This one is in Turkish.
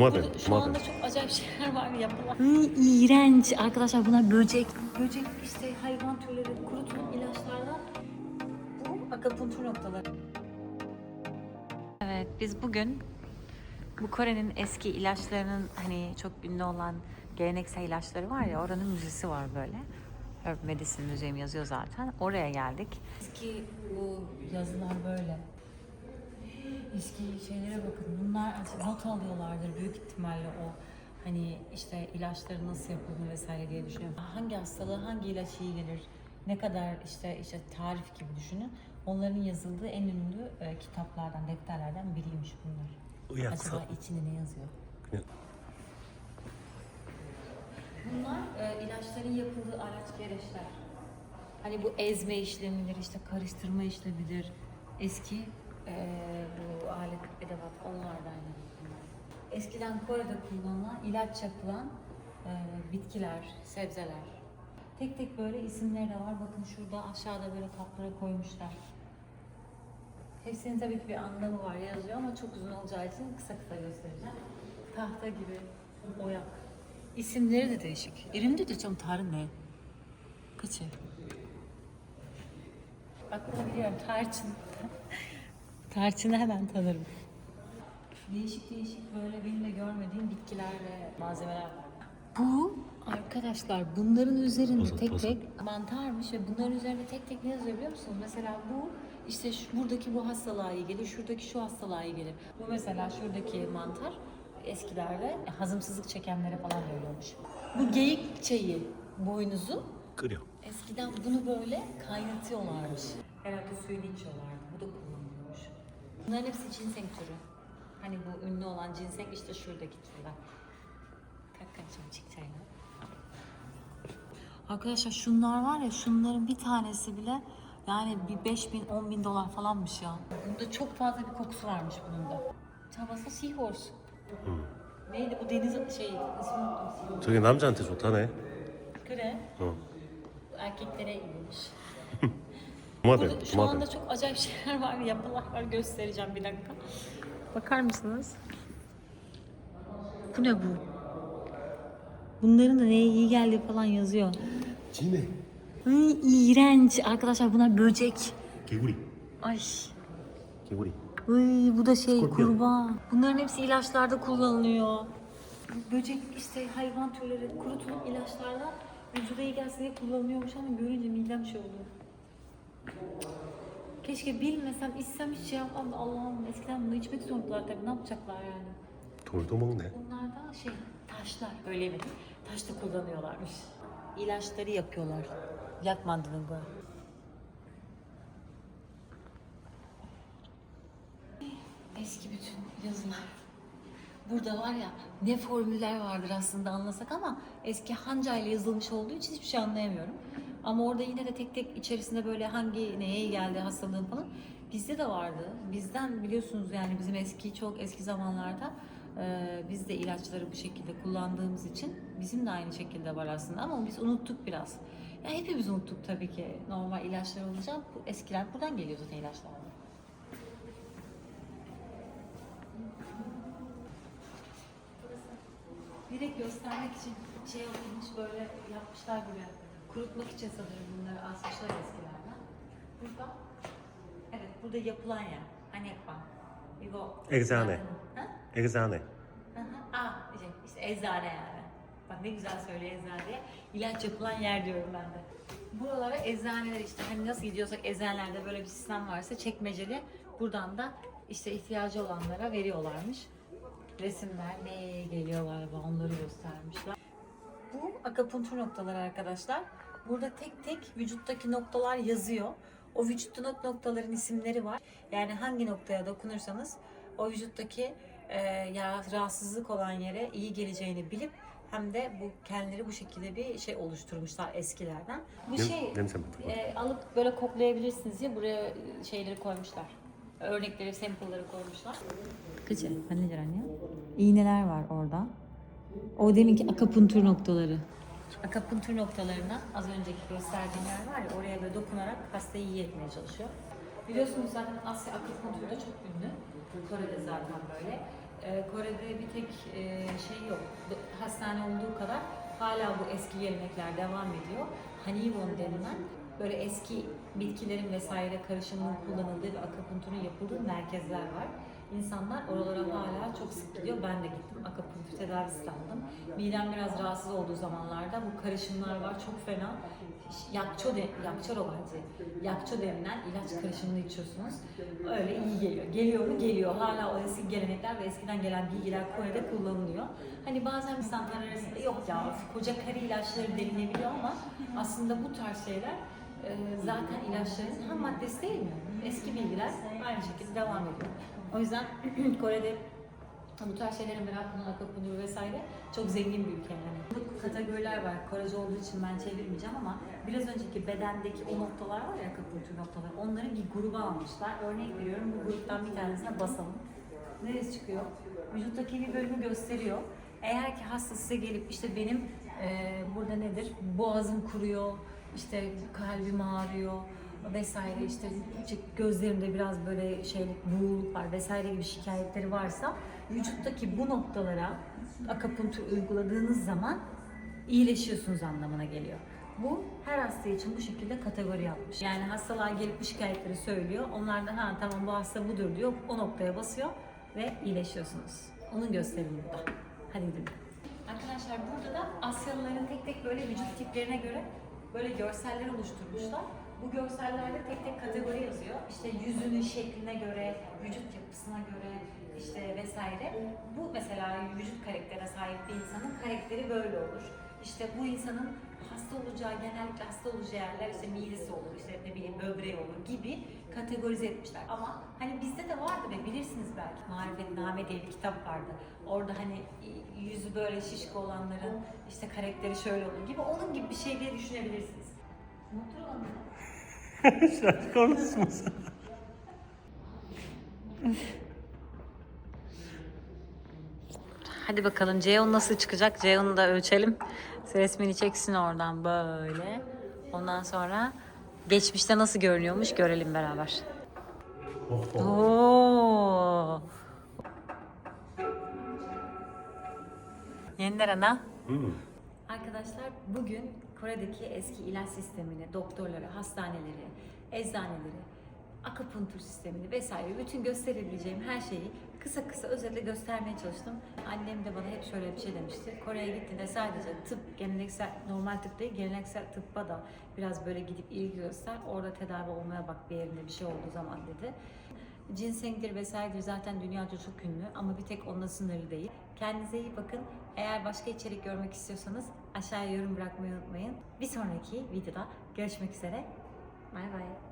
Mother, Burada şu mother. anda çok acayip şeyler var yapılan. Hı, iğrenç. Arkadaşlar bunlar böcek. Böcek işte hayvan türleri, kurutulan ilaçlardan bu akupunktur noktaları. Evet biz bugün bu Kore'nin eski ilaçlarının hani çok ünlü olan geleneksel ilaçları var ya oranın müzesi var böyle. Herb Medicine Museum yazıyor zaten. Oraya geldik. Eski bu yazılar böyle. Eski şeylere bakın. Bunlar not alıyorlardır büyük ihtimalle o hani işte ilaçların nasıl yapıldığını vesaire diye düşünüyorum. Hangi hastalığa hangi ilaç iyi gelir? Ne kadar işte işte tarif gibi düşünün. Onların yazıldığı en ünlü e, kitaplardan, defterlerden biriymiş bunlar. Uyaksa. Acaba içinde ne yazıyor? Bunlar e, ilaçların yapıldığı araç gereçler. Hani bu ezme işlemidir, işte karıştırma işlemidir. Eski ee, bu alet edevat onlardan. Eskiden Kore'de kullanılan, ilaç yapılan e, bitkiler, sebzeler. Tek tek böyle isimleri de var. Bakın şurada aşağıda böyle kaplara koymuşlar. Hepsinin tabii ki bir anlamı var yazıyor ama çok uzun olacağı için kısa kısa göstereceğim. Tahta gibi oyak. İsimleri de değişik. İrimde de çok tarih ne? Kaçı? Bak bunu biliyorum. Tarçın. Tarçını hemen tanırım. Değişik değişik böyle benim de görmediğim bitkiler ve malzemeler var. Bu arkadaşlar bunların üzerinde Pozun, tek pozun. tek mantarmış ve bunların üzerinde tek tek ne yazıyor biliyor musunuz? Mesela bu işte şu, buradaki bu hastalığa iyi gelir, şuradaki şu hastalığa iyi gelir. Bu mesela şuradaki mantar eskilerde hazımsızlık çekenlere falan veriyormuş. Bu geyik çayı boynuzu 끓여. eskiden bunu böyle kaynatıyorlarmış. Herhalde suyunu içiyorlardı. Bu da kullanılıyormuş. Bunların hepsi ginseng türü. Hani bu ünlü olan ginseng işte şuradaki türler. Kalk kalk çabuk çık çayla. Arkadaşlar şunlar var ya şunların bir tanesi bile yani bir 5 bin 10 bin dolar falanmış ya. Bunda çok fazla bir kokusu varmış bunun da. Çabası seahorse. Neydi bu deniz şey ismini unuttum. 저게 남자한테 좋다네. Kre. 어. Erkeklere iyiymiş. Umarım, Burada, şu umarım. anda çok acayip şeyler var, yapılar var. Göstereceğim bir dakika. Bakar mısınız? Bu ne bu? Bunların da neye iyi geldiği falan yazıyor. Cine. Ay, iğrenç. Arkadaşlar bunlar böcek. Keguri. Ay. Keguri. Ay, bu da şey Skorpion. kurbağa. Bunların hepsi ilaçlarda kullanılıyor. Böcek işte hayvan türleri kurutulup ilaçlarla vücuda iyi gelsin diye kullanılıyormuş ama görünce midem şey oldu. Keşke bilmesem, içsem hiç şey yapmam. Allah'ım eskiden bunu içmek zorundalar tabii. Ne yapacaklar yani? Turdum ne? Bunlardan şey, taşlar. Öyle mi? Taş da kullanıyorlarmış. İlaçları yapıyorlar. Plak mandalında. Eski bütün yazılar. Burada var ya ne formüller vardır aslında anlasak ama eski hanca ile yazılmış olduğu için hiçbir şey anlayamıyorum. Ama orada yine de tek tek içerisinde böyle hangi neye geldi hastalığın falan. Bizde de vardı. Bizden biliyorsunuz yani bizim eski çok eski zamanlarda e, biz de ilaçları bu şekilde kullandığımız için bizim de aynı şekilde var aslında ama biz unuttuk biraz. Ya hepimiz unuttuk tabii ki normal ilaçlar olunca bu eskiler buradan geliyor zaten ilaçlar. Direkt göstermek için şey yapılmış böyle yapmışlar gibi kurutmak için sanırım bunları asmışlar eskilerden. Burada, evet burada yapılan yer. Hanefa. Yugo. Eczane. Ha? Eczane. Aha, aa, işte eczane yani. Bak ne güzel söylüyor eczane diye. İlaç yapılan yer diyorum ben de. Buralara eczaneler işte hani nasıl gidiyorsak eczanelerde böyle bir sistem varsa çekmeceli buradan da işte ihtiyacı olanlara veriyorlarmış. Resimler neye geliyor galiba onları göstermişler akapuntur noktaları arkadaşlar. Burada tek tek vücuttaki noktalar yazıyor. O vücutta noktaların isimleri var. Yani hangi noktaya dokunursanız o vücuttaki e, ya rahatsızlık olan yere iyi geleceğini bilip hem de bu kendileri bu şekilde bir şey oluşturmuşlar eskilerden. Bu Değil şey Değil e, alıp böyle koklayabilirsiniz diye buraya şeyleri koymuşlar. Örnekleri, sample'ları koymuşlar. Kıcı, vanilya anne. Hani? İğneler var orada. O deminki akapuntur noktaları. Akapuntur noktalarına az önceki gösterdiğim yer var ya oraya böyle dokunarak hastayı iyi etmeye çalışıyor. Biliyorsunuz zaten Asya akupunkturda çok ünlü. Kore'de zaten böyle. e, Kore'de bir tek e, şey yok. Hastane olduğu kadar hala bu eski gelenekler devam ediyor. Hanivon denilen böyle eski bitkilerin vesaire karışımının kullanıldığı ve akupunkturun yapıldığı merkezler var. İnsanlar oralara hala çok sık gidiyor. Ben de gittim. Akupunktur tedavisi aldım. Midem biraz rahatsız olduğu zamanlarda bu karışımlar var. Çok fena. Yakço, de, yakço robancı. Yakço denilen ilaç karışımını içiyorsunuz. Öyle iyi geliyor. Geliyor mu? Geliyor. Hala o eski gelenekler ve eskiden gelen bilgiler Kore'de kullanılıyor. Hani bazen insanlar arasında yok ya koca karı ilaçları denilebiliyor ama aslında bu tarz şeyler zaten ilaçların ham maddesi değil mi? Eski bilgiler aynı şekilde devam ediyor. O yüzden Kore'de bu tarz şeylerin merakını, akupunktur vesaire çok zengin bir ülke yani. Bu kategoriler var. Korece olduğu için ben çevirmeyeceğim ama biraz önceki bedendeki o noktalar var ya akupunktur noktaları. Onları bir gruba almışlar. Örnek veriyorum bu gruptan bir tanesine basalım. Neresi çıkıyor? Vücuttaki bir bölümü gösteriyor. Eğer ki hasta size gelip işte benim eee, burada nedir? Boğazım kuruyor, işte kalbim ağrıyor vesaire işte işte gözlerimde biraz böyle şeylik buğuluk var vesaire gibi şikayetleri varsa vücuttaki bu noktalara akupunktur uyguladığınız zaman iyileşiyorsunuz anlamına geliyor. Bu her hasta için bu şekilde kategori yapmış. Yani hastalar gelip bu şikayetleri söylüyor. Onlar da ha tamam bu hasta budur diyor. O noktaya basıyor ve iyileşiyorsunuz. Onun gösterimi burada. Hadi gidelim. Arkadaşlar burada da Asyalıların tek tek böyle vücut tiplerine göre böyle görseller oluşturmuşlar. Bu görsellerde tek tek kategori yazıyor. İşte yüzünün şekline göre, vücut yapısına göre işte vesaire. Bu mesela vücut karakterine sahip bir insanın karakteri böyle olur. İşte bu insanın hasta olacağı, genellikle hasta olacağı yerler işte midesi olur, işte ne bileyim böbreği olur gibi kategorize etmişler. Ama hani bizde de vardı ve bilirsiniz belki Marifetname diye bir kitap vardı. Orada hani yüzü böyle şişko olanların işte karakteri şöyle olur gibi onun gibi bir şey diye düşünebilirsiniz. Mutlu olun. Şarkı konuşmasın. Hadi bakalım Ceyhun nasıl çıkacak? Ceyhun'u da ölçelim. Resmini çeksin oradan böyle. Ondan sonra geçmişte nasıl görünüyormuş görelim beraber. Oo. Yeniden ana. Hmm. Arkadaşlar bugün Kore'deki eski ilaç sistemini, doktorları, hastaneleri, eczaneleri, akupunktur sistemini vesaire bütün gösterebileceğim her şeyi kısa kısa özetle göstermeye çalıştım. Annem de bana hep şöyle bir şey demişti. Kore'ye gittiğinde sadece tıp, geleneksel, normal tıp değil, geleneksel tıbba da biraz böyle gidip ilgi göster. Orada tedavi olmaya bak bir yerinde bir şey olduğu zaman dedi. Ginseng'dir vesairedir zaten dünyaca çok ünlü ama bir tek onunla sınırlı değil. Kendinize iyi bakın. Eğer başka içerik görmek istiyorsanız aşağıya yorum bırakmayı unutmayın. Bir sonraki videoda görüşmek üzere. Bay bay.